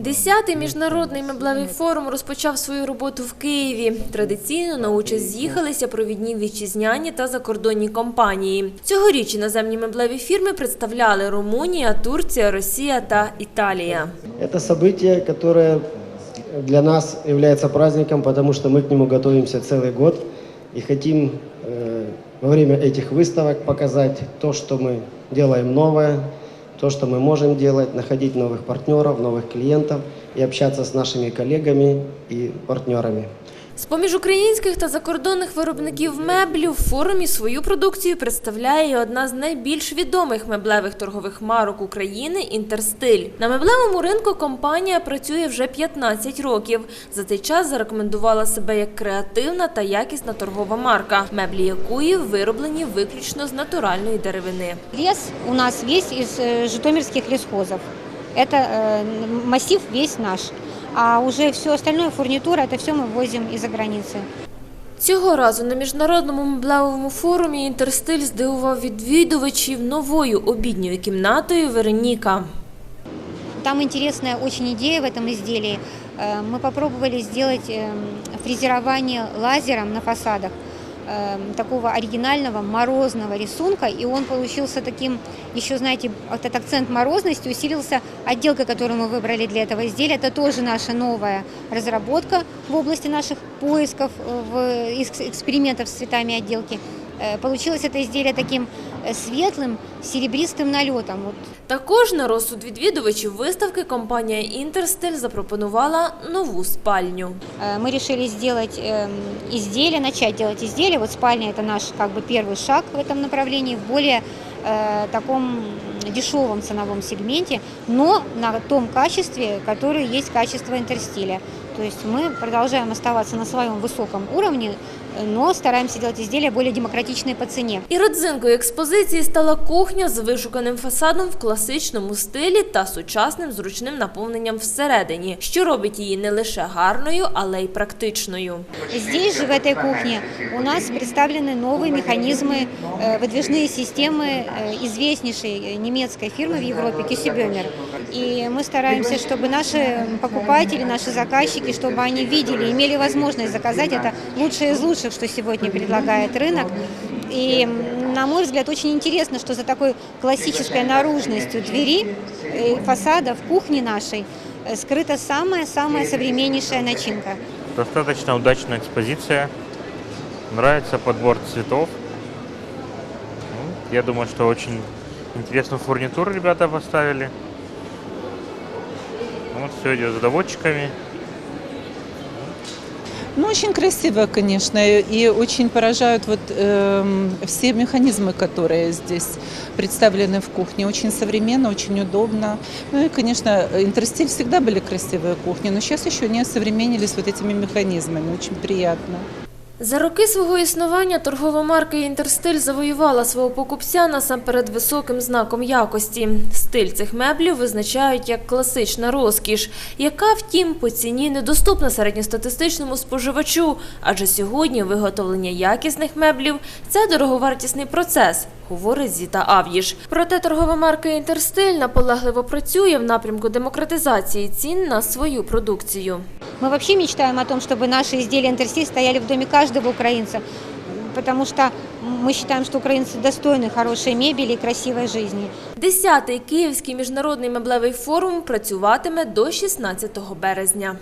Десятий міжнародний меблевий форум розпочав свою роботу в Києві. Традиційно на участь з'їхалися провідні вітчизняні та закордонні компанії. Цьогоріч іноземні меблеві фірми представляли Румунія, Турція, Росія та Італія. Это событие, которое для нас является праздником, потому что мы к нему готовимся целый год и хотим э, во время этих выставок показать то, что мы делаем новое, то, что мы можем делать, находить новых партнеров, новых клиентов и общаться с нашими коллегами и партнерами. З-поміж українських та закордонних виробників меблів в форумі свою продукцію представляє і одна з найбільш відомих меблевих торгових марок України Інтерстиль. На меблевому ринку компанія працює вже 15 років. За цей час зарекомендувала себе як креативна та якісна торгова марка, меблі якої вироблені виключно з натуральної деревини. Лес у нас весь из э, житомирских лесхозов. Это э, массив весь наш. А уже все остальное, фурнитура, это все мы возим из-за границы. Цього разу на міжнародному меблевому форумі Інтерстиль здивував відвідувачів новою обідньою кімнатою Вероніка. Там интересная очень идея в этом изделии. Э, Мы попробовали сделать эм, фрезерование лазером на фасадах эм, такого оригинального морозного рисунка, и он получился таким, еще знаете, вот этот акцент морозности усилился отделкой, которую мы выбрали для этого изделия. Это тоже наша новая разработка в области наших поисков, э, в экс- экспериментов с цветами отделки. Э, Получилось это изделие таким э, светлым, серебристым налетом. Вот Також на розсуд відвідувачів виставки компанія Інтерстиль запропонувала нову спальню. Э, Мы решили сделать эм, изделие, начать делать изделие. Вот спальня это наш как бы первый шаг в этом направлении, в более э, таком дешевом ценовом сегменте, но на том качестве, которое есть качество интерстиля. То есть мы продолжаем оставаться на своем высоком уровне, э, но стараемся делать изделия более демократичные по цене. І родзинкою експозиції стала кухня з вишуканим фасадом в класичному стилі та сучасним зручним наповненням всередині, що робить її не лише гарною, але й практичною. Здесь же, в этой кухне, у нас представлены новые механизмы, э, выдвижные системы э, известнейшей э, немецкой фирмы в Европе Кисебемер. И мы стараемся, чтобы наши покупатели, наши заказчики, чтобы они видели, имели возможность заказать это лучшее из лучших, что сегодня предлагает рынок. И, на мой взгляд, очень интересно, что за такой классической наружностью двери, э, фасада в кухне нашей э, скрыта самая-самая современнейшая начинка. Достаточно удачная экспозиция. Нравится подбор цветов. Ну, Я думаю, что очень интересную фурнитуру ребята поставили. Вот все идет с доводчиками. Ну, очень красиво, конечно, и очень поражают вот эм, все механизмы, которые здесь представлены в кухне. Очень современно, очень удобно. Ну и, конечно, интерстиль всегда были красивые кухни, но сейчас еще не осовременились вот этими механизмами. Очень приятно. За роки свого існування торгова марка Інтерстиль завоювала свого покупця насамперед високим знаком якості. Стиль цих меблів визначають як класична розкіш, яка, втім, по ціні недоступна середньостатистичному споживачу, адже сьогодні виготовлення якісних меблів це дороговартісний процес, говорить Зіта Ав'їш. Проте торгова марка Інтерстиль наполегливо працює в напрямку демократизації цін на свою продукцію. Мы вообще мечтаем о том, чтобы наши изделия интерстиль стояли в доме каждого украинца, потому что мы считаем, что украинцы достойны хорошей мебели и красивой жизни. Десятий Київський міжнародний меблевий форум працюватиме до 16 березня.